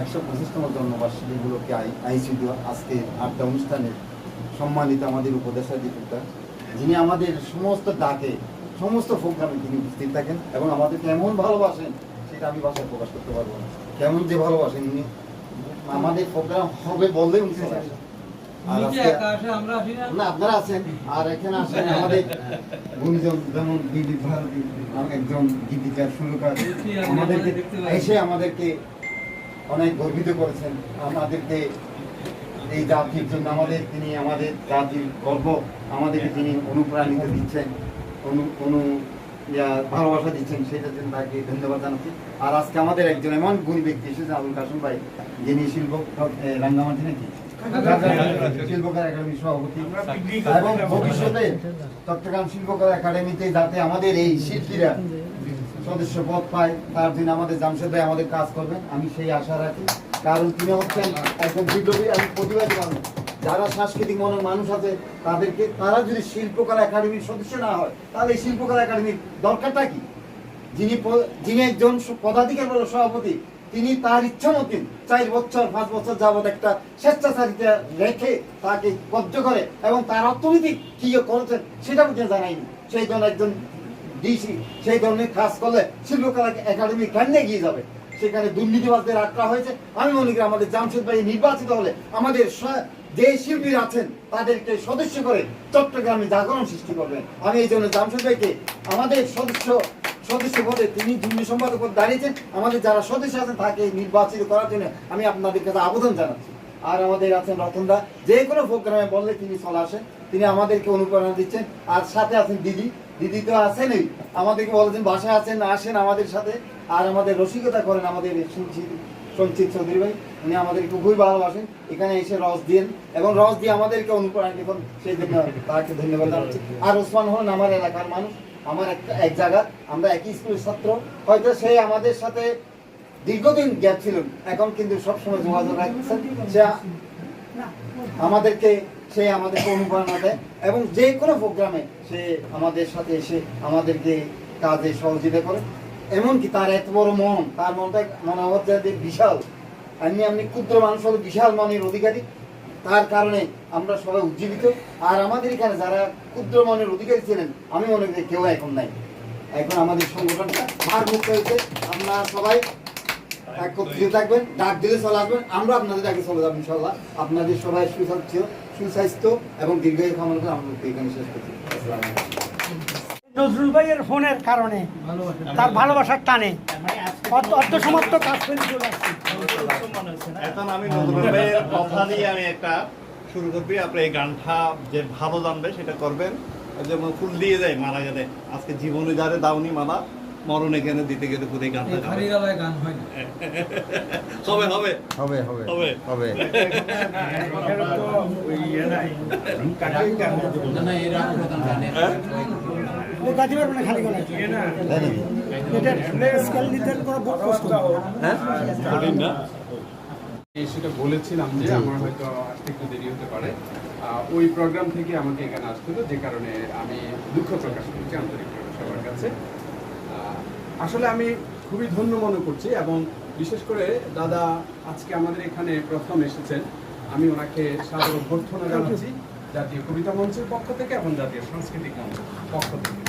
একশো পঁচিশতম জন্মবার্ষিকীগুলোকে আইসিড আজকে আড্ডা অনুষ্ঠানের সম্মানিত আমাদের উপদেশাধিকর্তা যিনি আমাদের সমস্ত ডাকে সমস্ত প্রোগ্রামে তিনি উপস্থিত থাকেন এবং আমাদের কেমন ভালোবাসেন সেটা আমি ভাষায় প্রকাশ করতে পারব না। কেমন যে ভালোবাসেন উনি আমাদের প্রোগ্রাম হবে বললেই উনি চলে আসেন। না? আপনারা আছেন আর এখানে আছেন আমাদের গুণীজন যেমন বিদ্যুৎ ভারতী একজন গীতিকার সুরকার আমাদেরকে এসে আমাদেরকে অনেক গর্বিত করেছেন আমাদেরকে এই জাতির জন্য, আমাদের তিনি আমাদের জাতির গর্ব, আমাদেরকে তিনি অনুপ্রাণিত দিচ্ছেন, অনু অনু ভালোবাসা দিচ্ছেন, সেটার জন্য তাকে ধন্যবাদ জানাচ্ছি। আর আজকে আমাদের একজন এমন গুণী ব্যক্তি এসেছে, আবুল কাসম ভাই, যিনি শিল্প রাঙ্গামাটি নাকি? শিল্পকলা একাডেমির সভাপতি। এবং ভবিষ্যতে চট্টগ্রাম শিল্পকলা একাডেমিতে যাতে আমাদের এই শিল্পীরা সদস্য পদ পায়, তার দিন আমাদের জামশেদ ভাই আমাদের কাজ করবেন, আমি সেই আশা রাখি। কারণ তিনি হচ্ছেন একজন বিপ্লবী এবং প্রতিবাদী মানুষ। যারা সাংস্কৃতিক মনের মানুষ আছে, তাদেরকে তারা যদি শিল্পকলা একাডেমির সদস্য না হয়, তাহলে এই শিল্পকলা একাডেমির দরকারটা কি? যিনি যিনি একজন পদাধিকার সভাপতি, তিনি তার ইচ্ছা মতন চার বছর, পাঁচ বছর যাবৎ একটা স্বেচ্ছাচারিতা রেখে তাকে কব্জ করে এবং তার অর্থনৈতিক কি করেছেন, সেটা জানাইনি। সেই জন্য একজন ডিসি সেই ধরনের কাজ করলে শিল্পকলা একাডেমি কেন এগিয়ে যাবে? সেখানে দুর্নীতিবাদদের আটকা হয়েছে। আমি মনে করি আমাদের জামশেদ ভাই নির্বাচিত হলে আমাদের যে শিল্পীরা আছেন, তাদেরকে সদস্য করে চট্টগ্রামে জাগরণ সৃষ্টি করবেন। আমি এই জন্য জামশেদ ভাইকে আমাদের সদস্য সদস্য পদে তিনি দুর্নীতি সম্পাদক পদে দাঁড়িয়েছেন। আমাদের যারা সদস্য আছেন, তাকে নির্বাচিত করার জন্য আমি আপনাদের কাছে আবেদন জানাচ্ছি। আর আমাদের আছেন রতনদা। যে কোনো প্রোগ্রামে বললে তিনি চলে আসেন। তিনি আমাদেরকে অনুপ্রেরণা দিচ্ছেন। আর সাথে আছেন দিদি। দিদি তো আসেনই আমাদেরকে বলেছেন, বাসায় আছেন, আসেন আমাদের সাথে। আর আমাদের রসিকতা করেন আমাদের সঞ্চিত চৌধুরী ভাই। উনি আমাদেরকে খুবই ভালোবাসেন। এখানে এসে রস দিয়েন। এবং রস দিয়ে আমাদেরকে অনুপ্রেরণা দিবেন সেই জন্য তাকে ধন্যবাদ জানাচ্ছি। আর ওসমান হলেন আমার এলাকার মানুষ। আমার একটা এক জায়গা। আমরা একই স্কুলের ছাত্র। হয়তো সে আমাদের সাথে দীর্ঘদিন গ্যাপ ছিল এখন কিন্তু সবসময় যোগাযোগ রাখছেন আমাদেরকে, সে আমাদেরকে অনুপ্রেরণা দেয় এবং যে কোনো প্রোগ্রামে সে আমাদের সাথে এসে আমাদেরকে কাজে সহযোগিতা করে। এমনকি তার এত বড় মন, তার মনটা মনে হচ্ছে বিশাল, এমনি এমনি ক্ষুদ্র মানুষ হলো বিশাল মনের অধিকারী। তার কারণে আমরা সবাই উজ্জীবিত। আর আমাদের এখানে যারা ক্ষুদ্র মনের অধিকারী ছিলেন, আমি মনে করি কেউ এখন নাই। এখন আমাদের সংগঠনটা ভার মুক্ত হয়েছে। আমরা সবাই থাকবেন, ডাক দিলে চলে আসবেন। আমরা আপনাদের ডাকে চলে যাব ইনশাল্লাহ আপনাদের সবাই সুস্বাস্থ্য সুস্বাস্থ্য এবং দীর্ঘায়ু কামনা আমরা এখানে শেষ করছি। নজরুল ভাইয়ের ফোনের কারণে, তার ভালোবাসার টানে। শুরু করবি। আপনি এই গানটা যে ভালো জানবে সেটা করবেন। যেমন ফুল দিয়ে যায় মারা গেলে। আজকে জীবনে যারে দাউনি মালা মরণ এখানে দিতে গেলে পুরো গানটা গান হয় না। হবে হবে। হবে হবে হবে। হবে। কঠিন না আমি সেটা বলেছিলাম যে আমার হয়তো আসতে একটু দেরি হতে পারে। আহ, ওই প্রোগ্রাম থেকে আমাকে এখানে আসতে হলো যে কারণে আমি দুঃখ প্রকাশ করছি আন্তরিকভাবে সবার কাছে। আসলে আমি খুবই ধন্য মনে করছি এবং বিশেষ করে দাদা আজকে আমাদের এখানে প্রথম এসেছেন। আমি ওনাকে সাদর অভ্যর্থনা জানাচ্ছি জাতীয় কবিতা মঞ্চের পক্ষ থেকে এবং জাতীয় সাংস্কৃতিক মঞ্চের পক্ষ থেকে।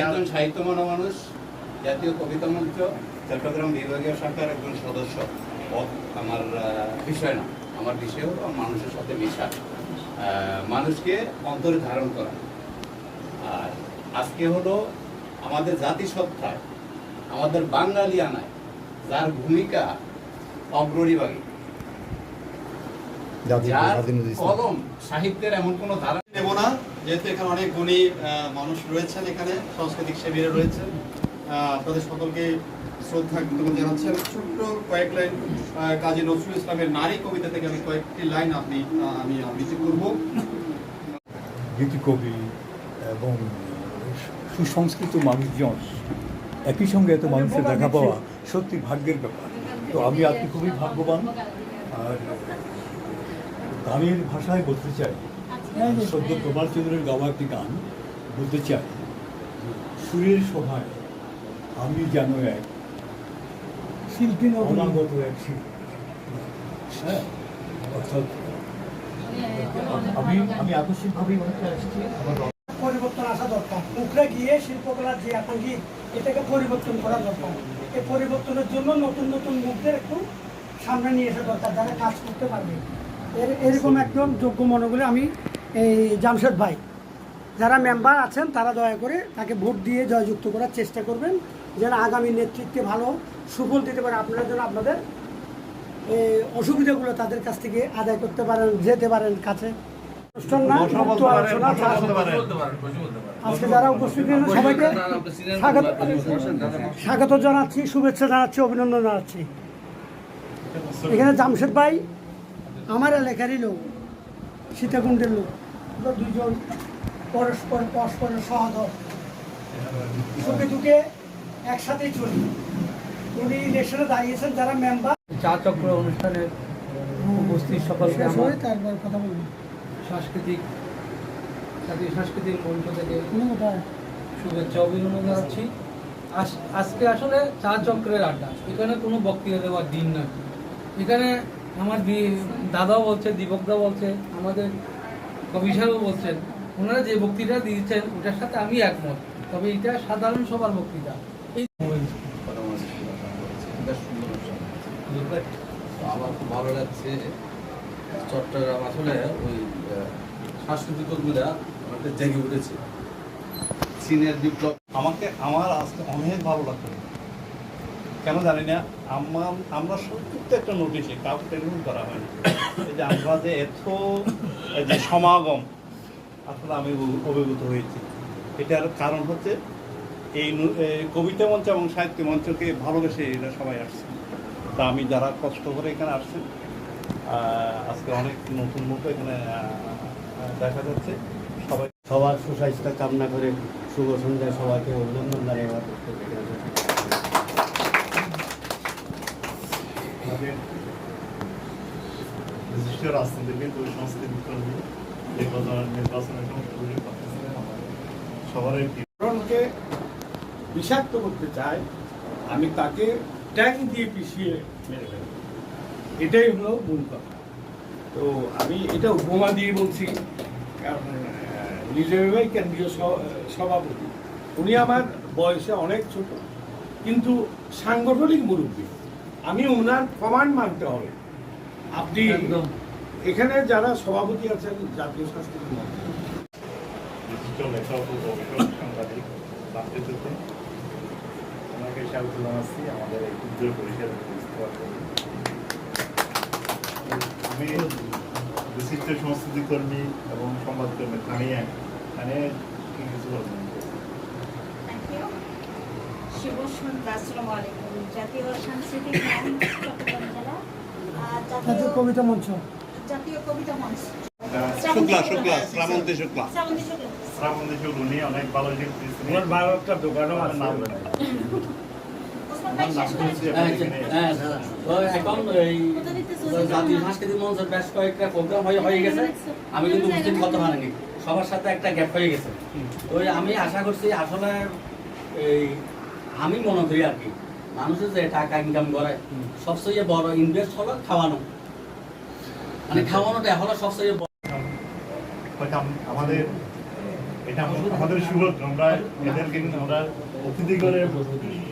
একজন সাহিত্যমনা মানুষ জাতীয় কবিতা মঞ্চ চট্টগ্রাম বিভাগীয় শাখার একজন সদস্য। পদ আমার আহ, বিষয় না আমার বিষয় হলো মানুষের সাথে মেশা। মানুষকে অন্তরে ধারণ করা। আর আজকে হলো আমাদের জাতিসত্তায় আমাদের বাঙালিয়ানায় যার ভূমিকা ইসলাম। কলম সাহিত্যের এমন কোনো ধারা নেব না যেহেতু এখানে অনেক গুণী মানুষ রয়েছেন এখানে সাংস্কৃতিক সেবীরা রয়েছেন। আহ, আপনাদের সকলকে শ্রদ্ধা জ্ঞাপন জানাচ্ছি। আমি ছোট্ট কয়েক লাইন কাজী নজরুল ইসলামের নারী কবিতা থেকে আমি কয়েকটি লাইন আপনি আমি আবৃত্তি করব। গীতিকবি এবং সুসংস্কৃত মানুষজন একই সঙ্গে এত মানুষের দেখা পাওয়া সত্যি ভাগ্যের ব্যাপার। তো আমি আপনি খুবই ভাগ্যবান আর গানের ভাষায় বলতে চাই, সদ্য প্রভাত চন্দ্রের গাওয়া একটি গান বলতে চাই, সুরের সভায় আমি যেন এক শিল্পী অনাগত এক শিল্পী। হ্যাঁ অর্থাৎ আমি আমি আকস্মিকভাবেই মনে আসছি। আমার পরিবর্তন আসা দরকার। উপরে গিয়ে শিল্পকলার যে কি এটাকে পরিবর্তন করা দরকার। এই পরিবর্তনের জন্য নতুন নতুন মুখদের একটু সামনে নিয়ে আসা দরকার যারা কাজ করতে পারবে। এর এরকম একদম যোগ্য মনে করে আমি এই জামশেদ ভাই। যারা মেম্বার আছেন তারা দয়া করে তাকে ভোট দিয়ে জয়যুক্ত করার চেষ্টা করবেন। যেন আগামী নেতৃত্বে ভালো সুফল দিতে পারে আপনারা যেন আপনাদের এই অসুবিধাগুলো তাদের কাছ থেকে আদায় করতে পারেন যেতে পারেন কাছে। আজকে যারা উপস্থিত সবাইকে স্বাগত। স্বাগত জানাচ্ছি শুভেচ্ছা জানাচ্ছি অভিনন্দন জানাচ্ছি। এখানে জামশেদ ভাই আমার এলাকারই লোক সীতাকুণ্ডের লোক। দুজন পরস্পর পরস্পরের সহদর সুখে দুঃখে একসাথেই চলি। উনি ইলেকশনে দাঁড়িয়েছেন যারা মেম্বার চা চক্র অনুষ্ঠানে উপস্থিত সকলকে আমার তারপর কথা বলব। সাংস্কৃতিক জাতীয় সাংস্কৃতিক মঞ্চ থেকে শুভেচ্ছা অভিনন্দন জানাচ্ছি। আজকে আসলে চা চক্রের আড্ডা। এখানে কোনো বক্তৃতা দেওয়ার দিন না। এখানে আমার দি- দাদাও বলছে দীপকদা বলছে আমাদের কবি সাহেবও বলছেন ওনারা যে বক্তৃতা দিয়েছেন ওটার সাথে আমি একমত। তবে এটা সাধারণ সবার বক্তৃতা। আমার খুব ভালো লাগছে চট্টগ্রাম আসলে ওই সাংস্কৃতিক জেগে উঠেছে চীনের বিপ্লব আমাকে আমার অনেক ভালো কেন না আমার একটা নোটিশে করা হয়নি। এই যে আমরা যে এত সমাগম, আসলে আমি অভি- অভিভূত হয়েছি। এটার কারণ হচ্ছে এই এই কবিতা মঞ্চ এবং সাহিত্য মঞ্চকে ভালোবেসে এরা সবাই আসছে। তা আমি যারা কষ্ট করে এখানে আসছেন আজকে অনেক নতুন মুখ এখানে দেখা যাচ্ছে। সবাই সবার সুস্বাস্থ্য কামনা করে শুভ সন্ধ্যা সবাইকে অভিনন্দন জানিয়ে। আমাদের বিশিষ্ট রাজনীতিবিদ ও সংস্কৃতি কর্মী নির্বাচন নির্বাচনের সময় তৈরি বিষাক্ত করতে চায় আমি তাকে ট্যাং দিয়ে পিছিয়ে মেরে ফেলব এটাই হলো মূল কথা। তো আমি এটা উপমা দিয়ে বলছি কারণ নিজের ভাই কেন্দ্রীয় সভাপতি উনি আমার বয়সে অনেক ছোট কিন্তু সাংগঠনিক মুরব্বী। আমি ওনার কমান্ড মানতে হবে। আপনি একদম। এখানে যারা সভাপতি আছেন জাতীয় সাংস্কৃতিক মঞ্চ ওনাকে স্বাগত জানাচ্ছি। আমাদের এই ক্ষুদ্র পরিষদ আমি বিশিষ্ট সংস্কৃতি কর্মী এবং সংবাদকর্মী থানিয়া। কি কিছু বলবেন? শুভ সন্ধ্যা আসসালামু আলাইকুম। জাতীয় সাংস্কৃতিক চট্টগ্রাম জেলা। জাতীয় জাতীয় কবিতা মঞ্চ। জাতীয় কবিতা মঞ্চ। শুক্লা শুক্লা শ্রাবন্তী শুক্লা। শ্রাবন্তী শুক্লা। শ্রাবন্তী শুক্লা উনি অনেক ভালো শিল্পী ওনার ভালো একটা দোকানও আছে। নাম হ্যাঁ, হয়ে হয়ে গেছে। আমি কিন্তু উপস্থিত করতে পারিনি সবার সাথে একটা গ্যাপ হয়ে গেছে। ওই আমি আশা করছি আসলে এই আমি মনে করি আর কি মানুষের যে টাকা ইনকাম করে সবচেয়ে বড় ইনভেস্ট হলো খাওয়ানো। মানে খাওয়ানোটা হলো সবচেয়ে বড়। আমাদের এটা আম- আমাদের সুযোগ। আমরা এদেরকে কিন্তু আমরা অতিথি করে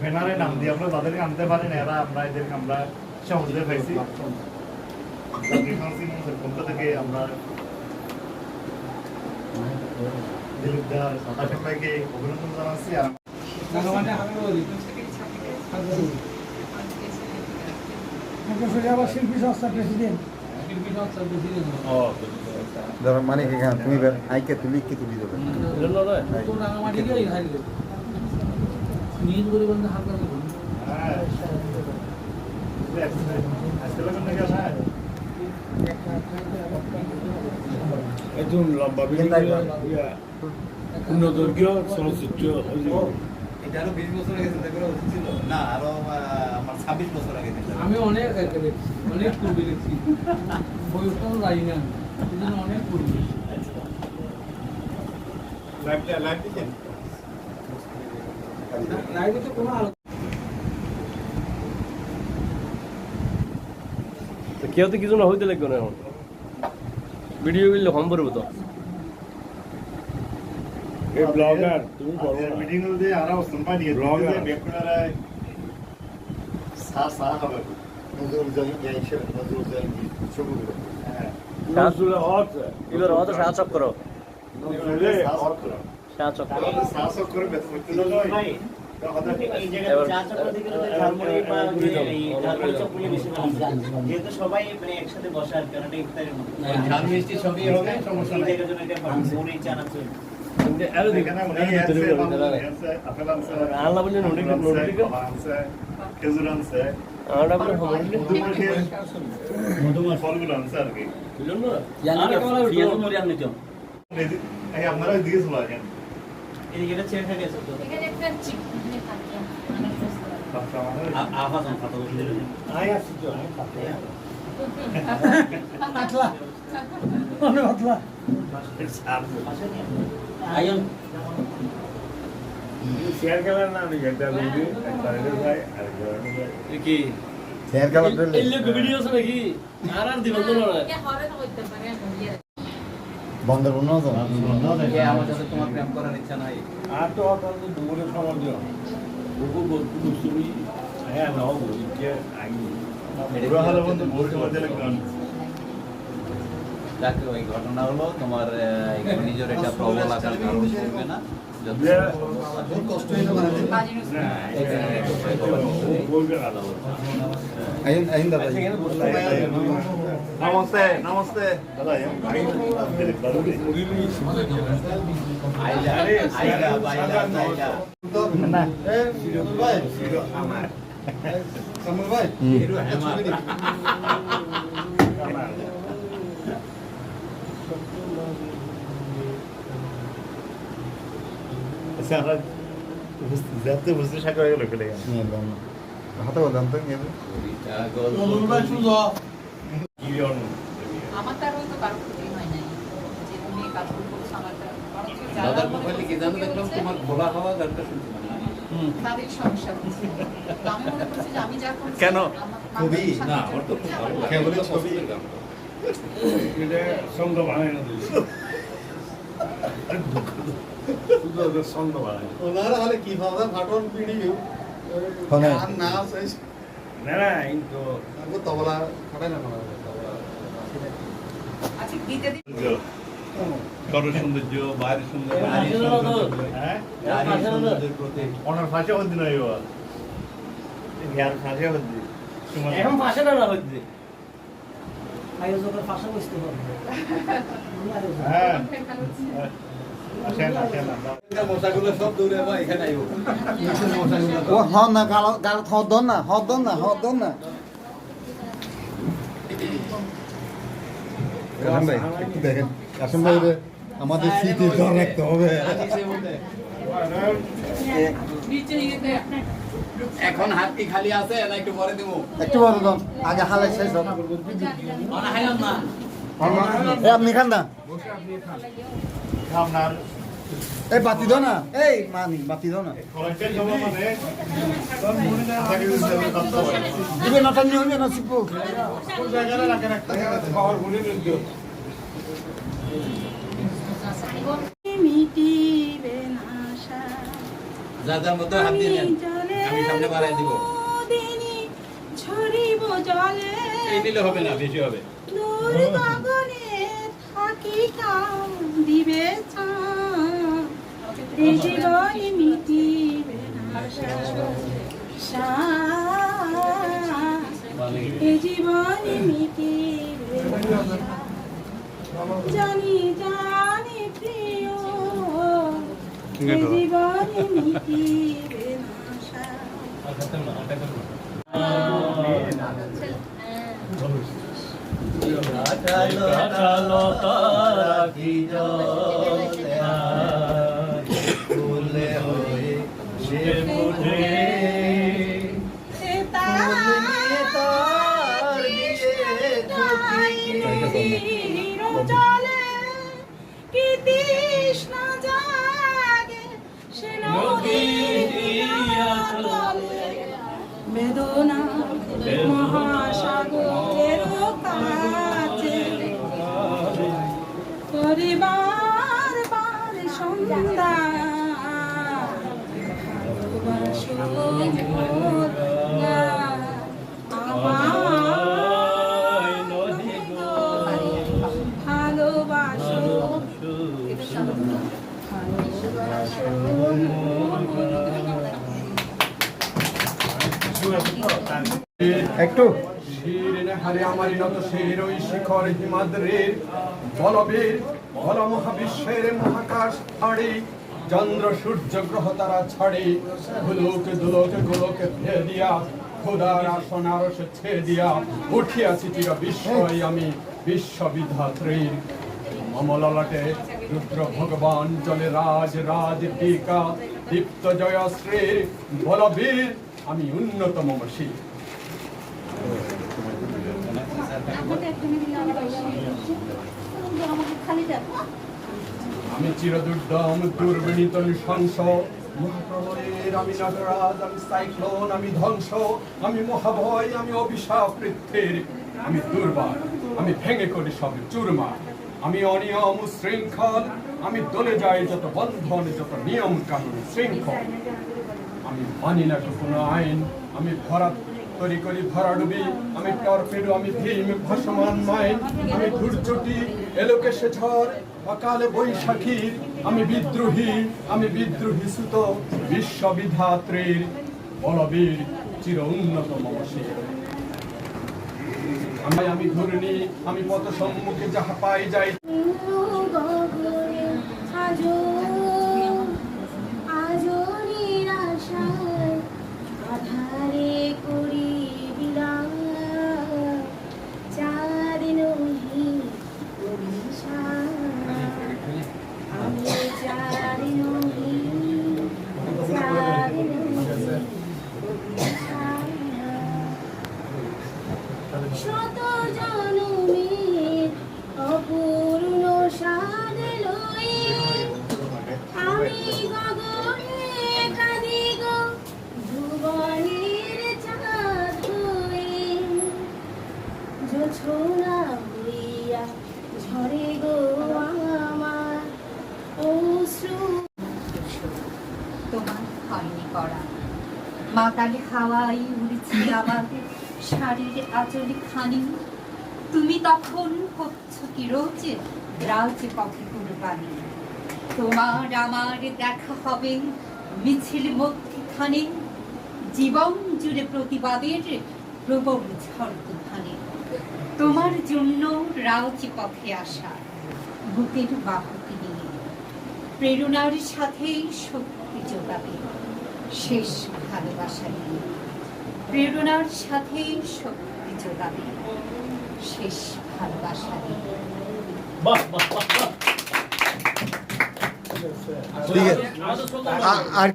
ব্যানারে নাম দিয়ে আমরা তাদেরকে আনতে পারি না। এরা আমরা এদেরকে আমরা সহজে পাইছি পক্ষ থেকে আমরা দিলীপ দার আশাক ভাইকে অভিনন্দন জানাচ্ছি। আর মানে শিল্পী সংস্থার প্রেসিডেন্ট ধরো মানে গান তুমি আইকে তুলি কি তুলি দেবে একজন লম্বা পূর্ণদৈর্ঘ্য চলচ্চিত্র এটা আরও বিশ বছর আগে চিন্তা করা উচিত ছিল। না আরও আমার ছাব্বিশ বছর আগে আমি অনেক বয়সটা জানি না কোনো আলোচনা কেউ তো কিছু না হইতে লাগবে না এখন? ভিডিও করলে কম পড়ব তো। মিটিং দিয়ে আর অবস্থান পাই দিয়ে Blogger. বেকুড়ারা সা সা হবে নজরুল জালি গাইছে নজরুল জালি ছবিগুলো হ্যাঁ। নজরুলের হত এবার হত সাহায্য করো। নজরুলে সা করো। সাহায্য করো। সা সা করে বেত করতে নয় যেহেতু সবাই মানে একসাথে বসে আর কেন ইফতারের মতো সবই হবে সমস্যা নাই এটার জন্য একটা মুড়ি চানাচুর এখানে উনি আছে আছে আপেল আছে আল্লাহ বললেন উনি আম নোট আছে, দিকে কলা আছে খেজুর আছে আমরা বলে হমলি দুপুর খেয়ে মধুমার ফলগুলো আছে আর কি বুঝলেন না জানি আরে না কেমন হবে পেঁয়াজ তো? মুড়ি আনতে চাও এই আপনারা দিকে চলে আসেন এদিকে এটা ছেড়ে থাকে তো এখানে একটা চিকেন থাকে অনেক সুন্দর আচ্ছা আমাদের আফা যান খাতা বসে আয় আসছি তো আয় পাতলা পাতলা অনেক পাতলা আয়ন শেয়ার খেলার না আমি একটা বলবি একটা যায় আর কি শেয়ার কালার দিলে এই লোক ভিডিও আছে নাকি আর আর দিবেন তো না কে হরে তো ইয়ে আমার সাথে তোমার প্রেম করার ইচ্ছা নাই আর তো অত দুপুরে সময় দিও বহু বস্তু বস্তুই হ্যাঁ নাও বলি যে আগে পুরো হলো বন্ধু ভোট মধ্যে লাগবে যাকে ওই ঘটনা হলো তোমার আহ, এই নিজের একটা প্রবল আকার ধারণ করবে না যত বহুত কষ্ট হইল মানে বাজি বলবে না আইন আইন দাদা নমস্তে নমস্তে দাদা আমি আইলা আইলা বাইলা আইলা না এ, নজরুল ভাই আমার সামুল ভাই একটা ছবি নিন। আচ্ছা আমরা যাতে বুঝতে সাকা হয়ে গেল ফেলে নিয়ে দাও না হাতে বলতাম তো নিয়ে দাও। কুড়িটা গল্প নজরুল ভাই শুধু কি জন আমার তার হয়তো কারও ক্ষতি হয় নাই। যে তুমি কাজগুলো করছ আমার তার বরং যারা দাদার মোবাইলে কি জানো দেখলাম তোমার খোলা হওয়া গানটা শুনছি তাদের সমস্যা হচ্ছে। তো আমি মনে করছি যে আমি যা করছি কেন? সাথে না আমার তো খুব ভালো লাগে। এটা সঙ্গ বানায় না দিয়েছি। শুধু ওদের সঙ্গ বানায় ওনারা হলে কি ভাবনা ফাটন না না কিন্তু তারপর তবলা খাটাই না আচ্ছা সৌন্দর্য। বাইরের সৌন্দর্য হ্যাঁ? ওনার এবার জ্ঞান ভাষা হদ্দি এখন না না হচ্ছে আয়োজকের পাশে বসতে হবে। হ্যাঁ। আমাদের স্মৃতি ধরে রাখতে হবে। নিচে গিয়ে এখন হাত কি খালি আছে না একটু পরে দেবো একটু বড় দন আগে হালে শেষ হোক। আপনি খান না। আপনার এই বাতি দাও না। এই মানি বাতি দাও না। মানে দিবে না হইবে শিখব। মিটিবে না মধ্যে হাত দিয়ে নেন। আমি সামনে বাড়াই দিব। ছড়িব জলে। এই দিলে হবে না বেশি হবে। গগনে থাকি কাম দিবে। এই জীবনে মিটিবে না এই জীবনে মিটিবে জানি জানি প্রিয়। এই জীবনে মিটিবে। কাটালো তারা কি বেদনা মহাসাগরের কাছে। পরিবার বার সন্ধ্যা। একটু। শির হারে আমারি নত শির ওই শিখর হিমাদ্রের বলবীর বল মহাবিশ্বের মহাকাশ ছাড়ি চন্দ্র সূর্য গ্রহ তারা ছাড়ি। ভুলোক দুলোক গোলক ফেলে দিয়া। খোদার আসন ছেড়ে দিয়া। উঠিয়াছি চির বিস্ময় আমি বিশ্ববিধাত্রীর। মমললাটে রুদ্র ভগবান জলে রাজ রাজ টিকা। দীপ্ত জয়শ্রীর বলবীর আমি দেখো আমি চিরদুর্দম দুর্বিনীত নৃশংস। মহাপ্রলয়ের আমি নটরাজ আমি সাইক্লোন আমি ধ্বংস। আমি মহাভয় আমি অভিশাপ পৃথ্বীর। আমি দুর্বার আমি ভেঙে করি সব চুরমা আমি অনিয়ম শৃঙ্খল আমি দলে যাই যত বন্ধন যত নিয়ম কানুন শৃঙ্খল। আমি মানি না কোনো আইন। আমি ভরা তৈরি করি ভরাডুবি আমি টর্পেডো, আমি ভীম, ভাসমান মাইন। আমি ধূর্যটি এলোকে সে ঝড়, অকালে বৈশাখীর আমি বিদ্রোহী আমি বিদ্রোহী সুত, বিশ্ববিধাত্রীর বলবীর চির উন্নত মমশীর আমি আমি ঘূর্ণি, আমি পথ সম্মুখে যাহা পাই যাই। শত অপূর্ণ হইয়া ঝরে গো আমার অশ্রু। তোমার হয়নি করা। মাতালে হাওয়াই উড়েছি আমার শাড়ির আচলে খানি। তুমি তখন হচ্ছ কি রোজে? রাজে পথে কুরবানি তোমার আমার দেখা হবে মিছিল মধ্যখানে। জীবন জুড়ে প্রতিবাদের প্রবল ঝড় তুফানে তোমার জন্য রাজ পথে আসা বুকের বাহুকে নিয়ে। প্রেরণার সাথে শক্তি যোগাবে শেষ ভালোবাসা নিয়ে। প্রেরণার সাথে শক্তি যোগাবে শেষ ভালোবাসা আর